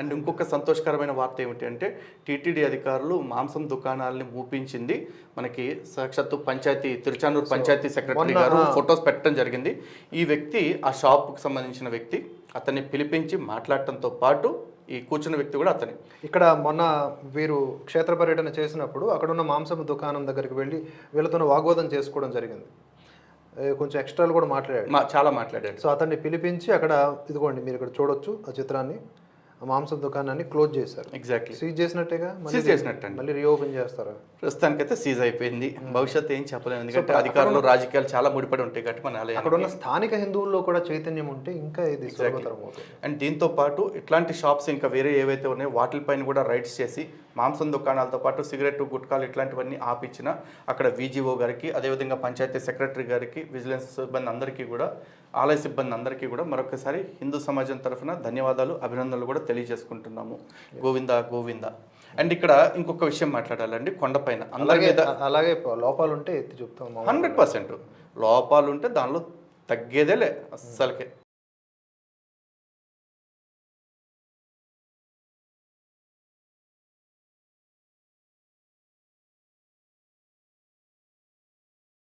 And ఇంకొక సంతోషకరమైన వార్త ఏమిటి అంటే టీటీడీ అధికారులు మాంసం దుకాణాలని మూపించింది మనకి సాక్షాత్తు పంచాయతీ తిరుచానూరు పంచాయతీ సెక్రటరీ గారు ఫొటోస్ పెట్టడం జరిగింది. ఈ వ్యక్తి ఆ షాప్కి సంబంధించిన వ్యక్తి అతన్ని పిలిపించి మాట్లాడటంతో పాటు ఈ కూర్చున్న వ్యక్తి కూడా అతని. ఇక్కడ మొన్న వీరు క్షేత్ర పర్యటన చేసినప్పుడు అక్కడ ఉన్న మాంసం దుకాణం దగ్గరికి వెళ్ళి వీళ్ళతో వాగ్వాదం చేసుకోవడం జరిగింది. కొంచెం ఎక్స్ట్రాలు కూడా మాట్లాడాడు. మా చాలా మాట్లాడాడు. సో అతన్ని పిలిపించి అక్కడ ఇదిగోండి మీరు ఇక్కడ చూడొచ్చు ఆ చిత్రాన్ని. మాంసం దుకాణాన్ని క్లోజ్ చేశారు. ఎగ్జాక్ట్లీ సీజ్ చేసినట్టేగా? సీజ్ చేసినట్టండి. మళ్ళీ రీఓపెన్ చేస్తారా? ప్రస్తుతానికైతే సీజ్ అయిపోయింది. భవిష్యత్తు ఏం చెప్పలేము. ఎందుకంటే అధికారులు రాజకీయాలు చాలా ముడిపడి ఉంటాయి కాబట్టి మన. అక్కడ ఉన్న స్థానిక హిందువుల్లో కూడా చైతన్యం ఉంటే ఇంకా ఇది సులభతరం అవుతుంది. అండ్ దీంతో పాటు ఇట్లాంటి షాప్స్ ఇంకా వేరే ఏవైతే ఉన్నాయో వాటిపైన కూడా రైడ్స్ చేసి మాంసం దుకాణాలతో పాటు సిగరెట్ గుట్కాలు ఇట్లాంటివన్నీ ఆపించిన అక్కడ వీజీఓ గారికి అదేవిధంగా పంచాయతీ సెక్రటరీ గారికి విజిలెన్స్ సిబ్బంది అందరికీ కూడా ఆలయ సిబ్బంది అందరికీ కూడా మరొకసారి హిందూ సమాజం తరఫున ధన్యవాదాలు అభినందనలు కూడా తెలియజేసుకుంటున్నాము. గోవింద గోవింద. అండ్ ఇక్కడ ఇంకొక విషయం మాట్లాడాలండి కొండపైన అలాగే అలాగే లోపాలు ఉంటే ఎత్తి చెప్తాం హండ్రెడ్ పర్సెంట్. లోపాలు ఉంటే దానిలో తగ్గేదేలే అస్సలకే.